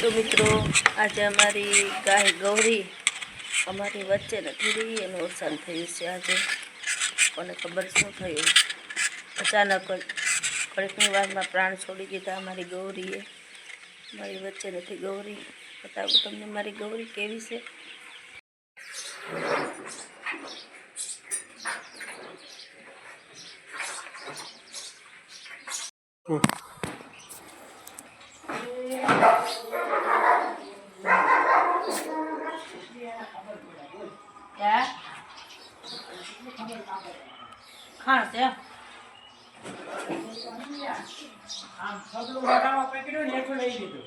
તો મિત્રો, આજે અમારી ગાય ગૌરી અમારી વચ્ચે નથી રહી, એનું અવસાન થયું છે આજે. કોને ખબર શું થયું? અચાનક જ ઘડીકની વારમાં પ્રાણ છોડી દીધા અમારી ગૌરીએ. મારી વચ્ચે નથી ગૌરી. બતાવું તમને મારી ગૌરી કેવી છે. ખાણ છે. આમ સગલું પકડ્યું ને એટલું લઈ લીધું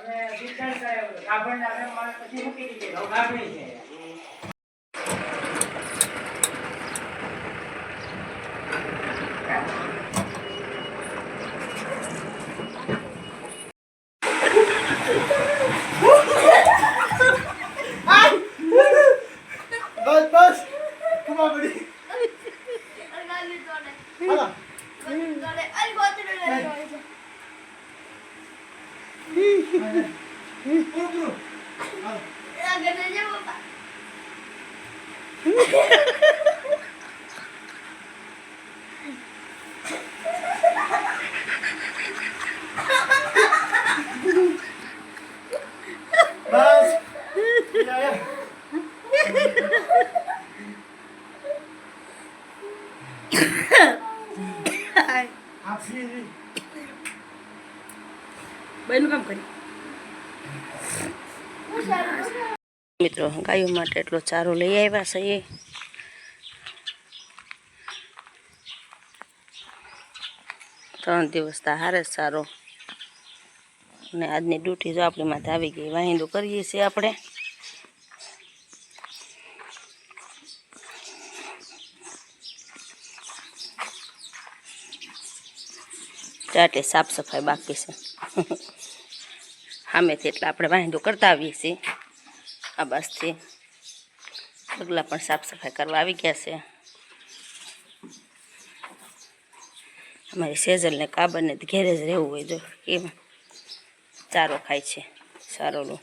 હવે વિચાર કરે ગાભણ આપણે માણસ પછી મૂકી દીધી હવે ગાભણી છે બસ બસ કમા બડી હાલો પૂરું હાલો બસ યા આપી બેનું કામ કરી મિત્રો, ગાયો માટે એટલો ચારો લઈ આવ્યા છે ત્રણ દિવસ તો હારે સારો અને આજની ડ્યુટી જો આપણી માથે આવી ગઈ. વાહિંદો કરીએ છીએ આપણે. ચાટે સાફ સફાઈ બાકી છે. સામેથી એટલે આપણે વાંધો કરતા આવીએ છીએ. આ બસથી પગલાં પણ સાફ સફાઈ કરવા આવી ગયા છે. અમારી સેજલને કાબરને ઘેરે જ રહેવું હોય જો કેમ ચારો ખાય છે સારો લો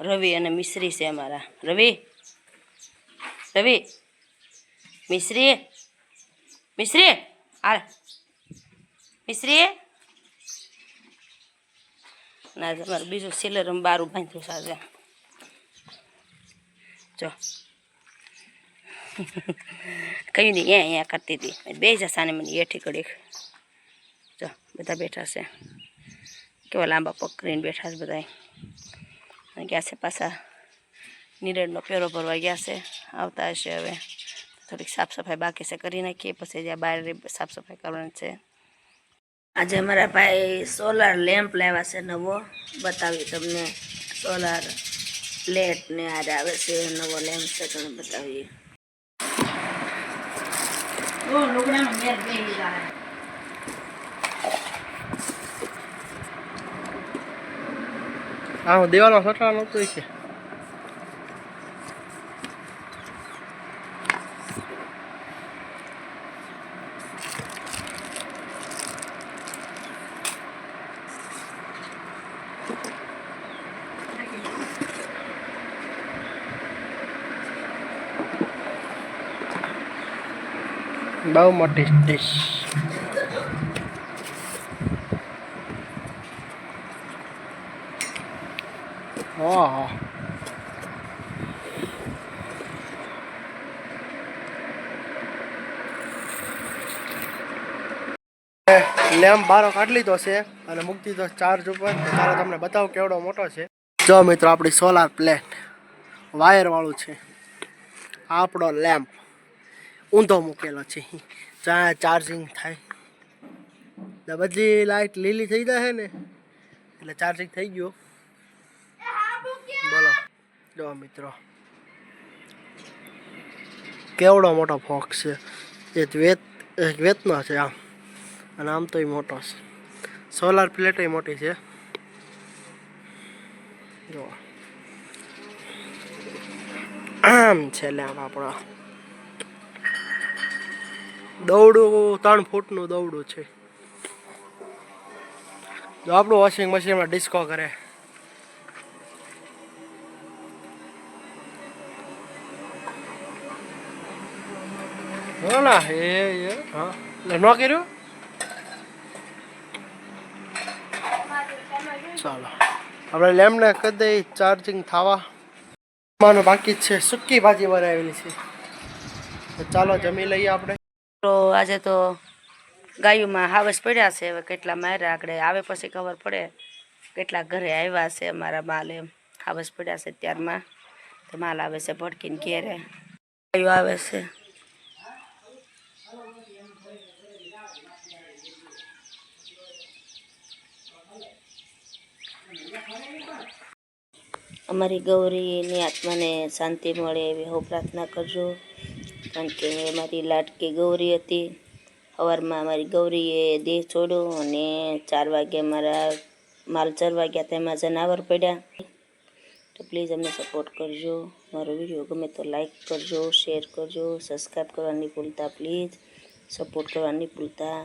રવિ અને મિશ્રી છે અમારા. રવિ? રવિ? મિશ્રી? મિશ્રી? હાલ. મિશ્રી? ના, તમારું બીજું સિલર બારું બાંધ્યું સાજે જો. કયું નહીં અહીંયા અહીંયા કરતી હતી. બે જસાને મને એઠી કડી જો, બધા બેઠા છે. કેવા લાંબા પકડીને બેઠા છે બધા ગયા છે પાછા. નીરડનો પેરો ભરવા ગયા છે. આવતા હશે હવે. થોડીક સાફ સફાઈ બાકી છે કરી નાખીએ પછી જ્યાં બહાર સાફ સફાઈ કરવાની છે. આજે અમારા ભાઈ સોલાર લેમ્પ લેવા છે નવો. બતાવી તમને સોલાર પ્લેટ ને આજે આવે છે નવો લેમ્પ છે તમને બતાવીએ. હા દેવાલમાં સટાવાનું તો છે. બહુ મોટી ડિશ ઓહો. લેમ્પ બારો કાઢી લીધો છે અને મૂકી દીધો ચાર્જ ઉપર. ચાલો તમને બતાવું કેવડો મોટો છે. જો મિત્રો, આપણી સોલાર પ્લેટ વાયર વાળું છે. આપણો લેમ્પ ઊંધો મૂકેલો છે. જ્યાં ચાર્જિંગ થાય. એટલે બધી લાઈટ લીલી થઈ જાય ને, એટલે ચાર્જિંગ થઈ ગયું. બોલો. જો મિત્રો. કેવડો મોટો ફોક્સ છે. એક વેત એક વેતનો છે આમ. અને આમ તોય મોટો છે. સોલાર પ્લેટય મોટી છે. જો. આમ છે આમ આપણો દવડું ત્રણ ફૂટનું દવડું છે. જો આપણું વોશિંગ મશીનમાં ડિસ્કો કરે. ના એ હા ન કર્યું? ચાલો. આપણે લેમ્પને કરી ચાર્જિંગ થવા. માનું બાકી છે. સૂકી ભાજી બનાવેલી છે. ચાલો જમી લઈએ આપણે. તો આજે તો ગાયોમાં હાવસ પડ્યા છે. હવે કેટલા માર્યા આગળ, આવે પછી ખબર પડે કેટલા ઘરે આવ્યા છે અમારા માલ એમ. હાવસ પડ્યા છે ત્યારમાં તો માલ આવે છે ભડકીને ઘેરે. ગાયો આવે છે. અમારી ગૌરીની આત્માને શાંતિ મળે એવી હું પ્રાર્થના કરજો. કારણ કે મારી લાટકી ગૌરી હતી. સવારમાં મારી ગૌરીએ દેહ છોડ્યો અને ચાર વાગે મારા માલ ચરવા ગયા તેમાં જનાવર પડ્યા. તો પ્લીઝ અમને સપોર્ટ કરજો. મારો વીડિયો ગમે તો લાઈક કરજો શેર કરજો સબસ્ક્રાઈબ કરવા નહીં ભૂલતા પ્લીઝ સપોર્ટ કરવા નહીં ભૂલતા